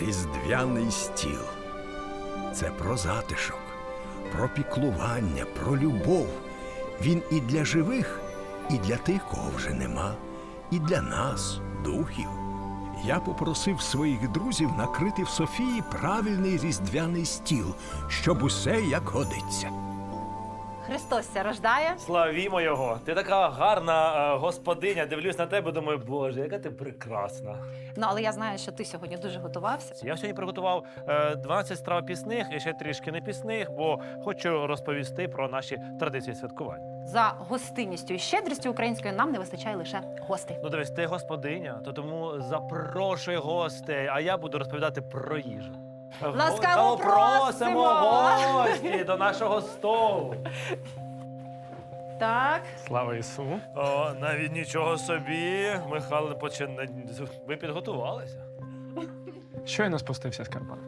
Різдвяний стіл. Це про затишок, про піклування, про любов. Він і для живих, і для тих, кого вже нема, і для нас, духів. Я попросив своїх друзів накрити в Софії правильний різдвяний стіл, щоб усе як годиться. Христос ся рождає. Славімо його! Ти така гарна е, господиня. Дивлюсь на тебе, думаю, боже, яка ти прекрасна. Ну але я знаю, що ти сьогодні дуже готувався. Я сьогодні приготував е, 12 страв пісних і ще трішки не пісних, бо хочу розповісти про наші традиції святкування. За гостинністю і щедрістю українською нам не вистачає лише гостей. Ну, дивись, ти господиня, то тому запрошуй гостей, а я буду розповідати про їжу. Ласкаво просимо просимо! гості до нашого столу. Так, Слава Ісу. О, навіть нічого собі. Михайло починає. Ви підготувалися? Щойно спустився з Карпат.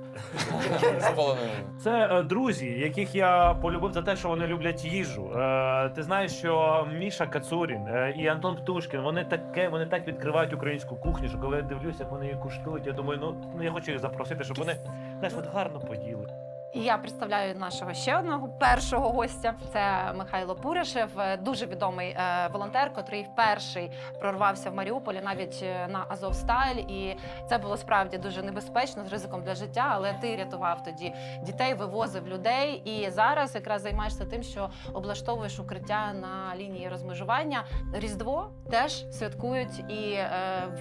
Це е, друзі, яких я полюбив за те, що вони люблять їжу. Е, ти знаєш, що Міша Кацурін е, і Антон Птушкін вони таке, вони так відкривають українську кухню, що коли я дивлюся, як вони її куштують, я думаю, ну, ну я хочу їх запросити, щоб вони знаєш, от гарно поїли. І я представляю нашого ще одного першого гостя. Це Михайло Пуришев, е, дуже відомий е, волонтер, котрий перший прорвався в Маріуполі, навіть е, на Азовсталь. І це було справді дуже небезпечно з ризиком для життя. Але ти рятував тоді дітей, вивозив людей. І зараз якраз займаєшся тим, що облаштовуєш укриття на лінії розмежування. Різдво теж святкують і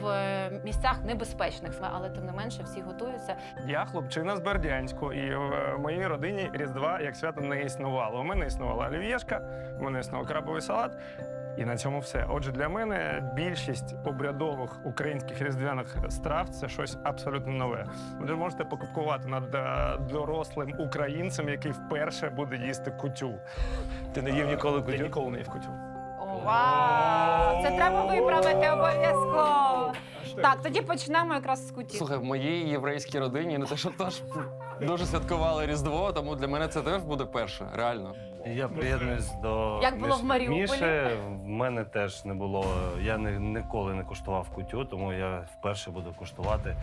в місцях небезпечних, але тим не менше всі готуються. Я хлопчина з Бердянську, і в моїй родині Різдва як свято не існувало. У мене існувала олів'єшка, у мене існував крабовий салат. І на цьому все. Отже, для мене більшість обрядових українських різдвяних страв це щось абсолютно нове. Ви можете покупкувати над е, дорослим українцем, який вперше буде їсти кутю. Ти не їв ніколи Ти кутю? ніколи не їв кутю. Вау! Це треба виправити обов'язково. Так, тоді почнемо якраз з кутів. Слухай, в моїй єврейській родині не те, що теж дуже святкували Різдво, тому для мене це теж буде перше, реально. Я приєднуюсь до Як було Міш- в Маріуполі? Міші. В мене теж не було. Я не, ніколи не куштував кутю, тому я вперше буду куштувати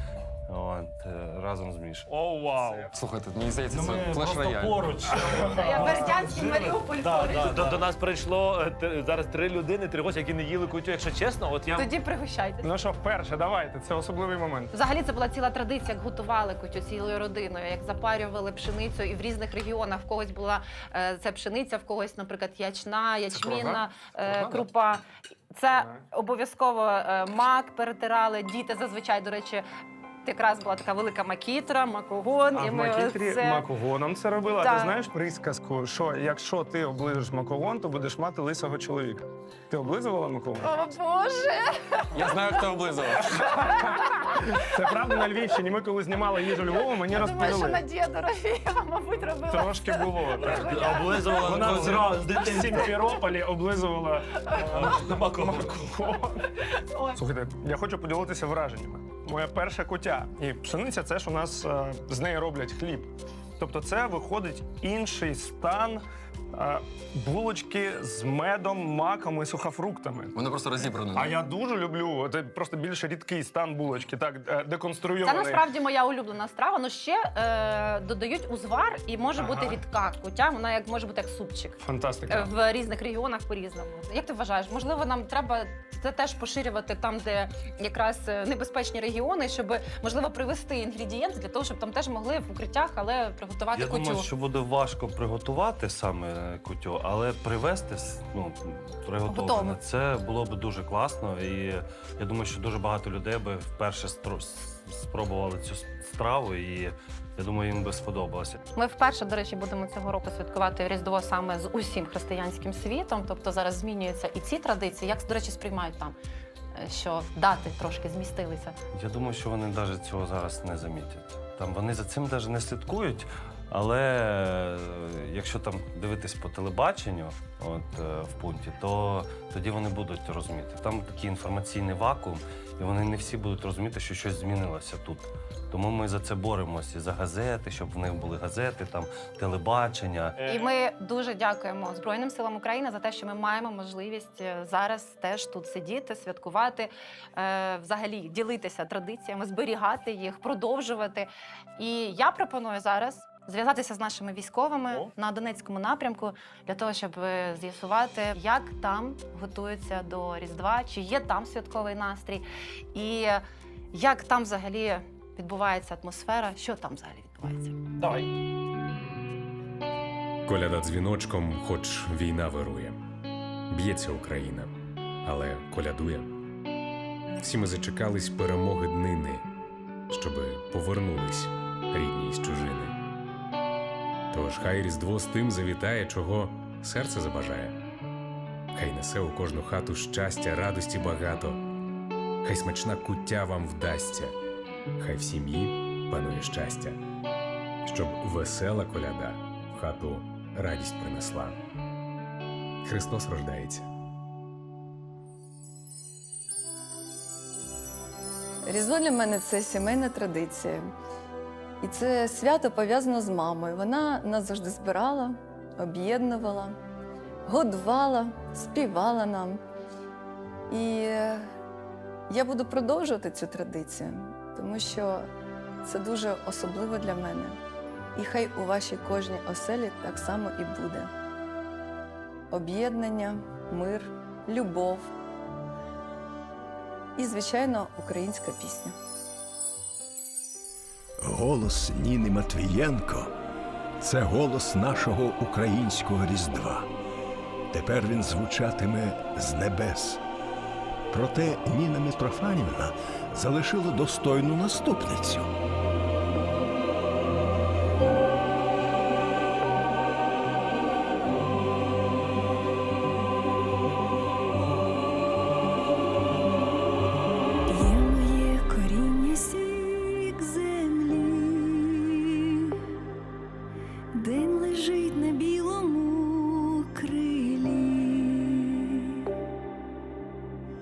от, е, разом з Мішою. О, вау! Слухайте, мені здається, Ну, це ми флеш просто рояль. поруч. Я Бердянський Маріуполь Да, поруч. да. До, до нас прийшло е, зараз три людини, три гості, які не їли кутю. Якщо чесно, от я Тоді пригощайтесь. Ну що, вперше, давайте, це особливий момент. Взагалі це була ціла традиція, як готували кутю цілою родиною, як запарювали пшеницю, і в різних регіонах в когось була е, це пшениця, в когось, наприклад, ячна, ячмінна е, Крупа, да? крупа. Це обов'язково е, мак перетирали. Діти зазвичай, до речі. Якраз була така велика макітра, макогон, А і в ми макітрі оце- макогоном це робила. А ти знаєш присказку, що якщо ти оближеш макогон, то будеш мати лисого чоловіка. Ти облизувала макогон? О Боже! Я знаю, хто облизував. Це правда на Львівщині. Ми коли знімали їжу Львову, мені Я думаю, що. Надія Дорофєєва, мабуть, робила. Трошки було. так. облизувала Вона зразу в. Сімферополі облизувала е, макогон. Слухайте, я хочу поділитися враженнями. Моя перша кутя. І пшениця це ж у нас е, з неї роблять хліб. Тобто це виходить інший стан е, булочки з медом, маком і сухофруктами. Воно просто розібрано. А я дуже люблю. Це просто більш рідкий стан булочки, так е, Це деконструйований. насправді моя улюблена страва. Ну ще е, додають узвар, і може Ага. бути рідка кутя. Вона як може бути як супчик. Е, Фантастика. В різних регіонах по-різному. Як ти вважаєш, можливо, нам треба це теж поширювати там, де якраз е, небезпечні регіони, щоб можливо привезти інгредієнти для того, щоб там теж могли в укриттях, але приготувати Я кутю. думаю, що буде важко приготувати саме кутю, але привезти ну, приготовлене, Готове. це було б дуже класно. І я думаю, що дуже багато людей би вперше стро- с- спробували цю с- страву, і я думаю, їм би сподобалося. Ми вперше, до речі, будемо цього року святкувати Різдво саме з усім християнським світом. Тобто зараз змінюються і ці традиції. Як, до речі, сприймають там, е, що дати трошки змістилися. Я думаю, що вони навіть цього зараз не замітять. Там вони за цим навіть не слідкують. Але е, якщо там дивитись по телебаченню, от е, в пункті, то тоді вони будуть розуміти. Там такий інформаційний вакуум, і вони не всі будуть розуміти, що щось змінилося тут. Тому ми за це боремося за газети, щоб в них були газети, там телебачення. І ми дуже дякуємо Збройним силам України за те, що ми маємо можливість е, зараз теж тут сидіти, святкувати, взагалі ділитися традиціями, зберігати їх, продовжувати. І я пропоную зараз. Зв'язатися з нашими військовими О. на Донецькому напрямку для того, щоб е, з'ясувати, як там готуються до Різдва, чи є там святковий настрій, і е, як там взагалі відбувається атмосфера, що там взагалі відбувається. Давай. Коляда дзвіночком, хоч війна вирує. Б'ється Україна, але колядує. Всі ми зачекались перемоги днини, щоби повернулись рідні з чужини. Тож хай Різдво з тим завітає, чого серце забажає. Хай несе у кожну хату щастя, радості багато. Хай смачна куття вам вдасться, хай в сім'ї панує щастя, щоб весела коляда в хату радість принесла. Христос рождається. Різдво для мене це сімейна традиція. І це свято пов'язано з мамою. Вона нас завжди збирала, об'єднувала, годувала, співала нам. І я буду продовжувати цю традицію, тому що це дуже особливо для мене. І хай у вашій кожній оселі так само і буде. Об'єднання, мир, любов і, звичайно, українська пісня. Голос Ніни Матвієнко це голос нашого українського Різдва. Тепер він звучатиме з небес. Проте Ніна Митрофанівна залишила достойну наступницю. День лежить на білому крилі,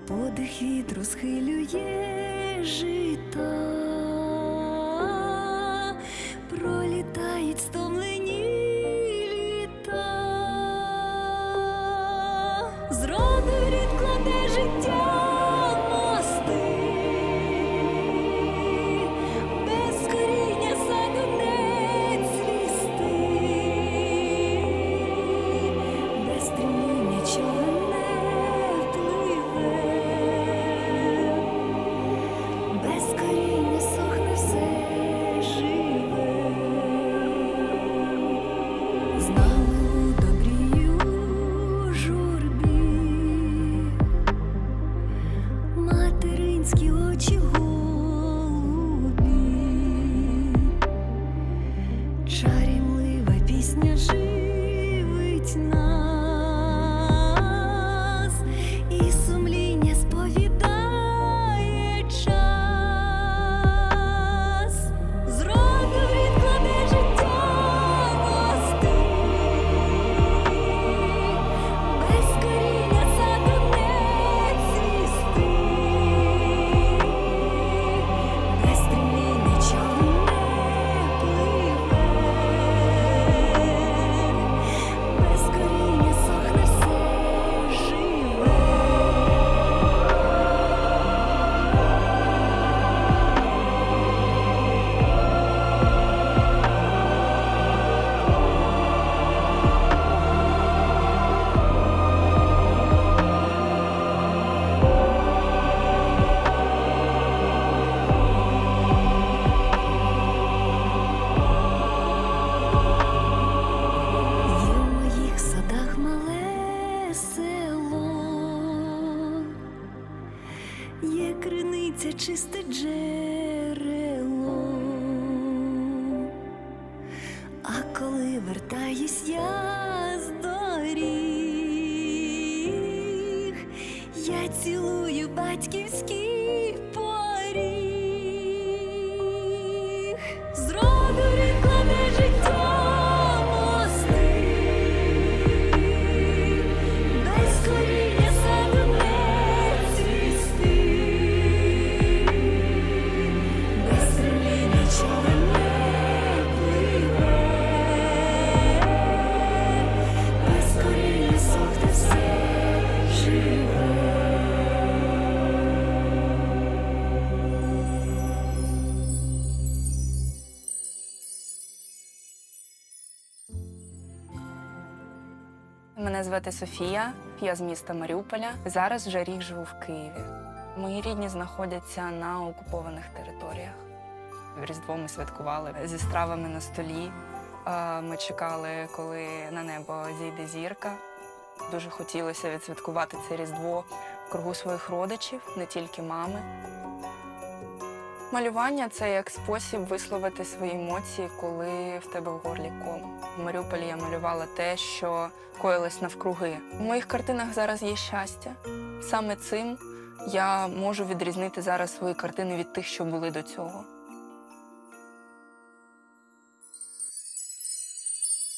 подих вітру схилює жита, криниця, чисте джерело. А коли вертаюсь я з доріг, я цілую батьківський звати Софія, я з міста Маріуполя. Зараз вже рік живу в Києві. Мої рідні знаходяться на окупованих територіях. В Різдво ми святкували зі стравами на столі. Ми чекали, коли на небо зійде зірка. Дуже хотілося відсвяткувати це Різдво в кругу своїх родичів, не тільки мами. Малювання це як спосіб висловити свої емоції, коли в тебе в горлі ком. В Маріуполі я малювала те, що коїлось навкруги. У моїх картинах зараз є щастя. Саме цим я можу відрізнити зараз свої картини від тих, що були до цього.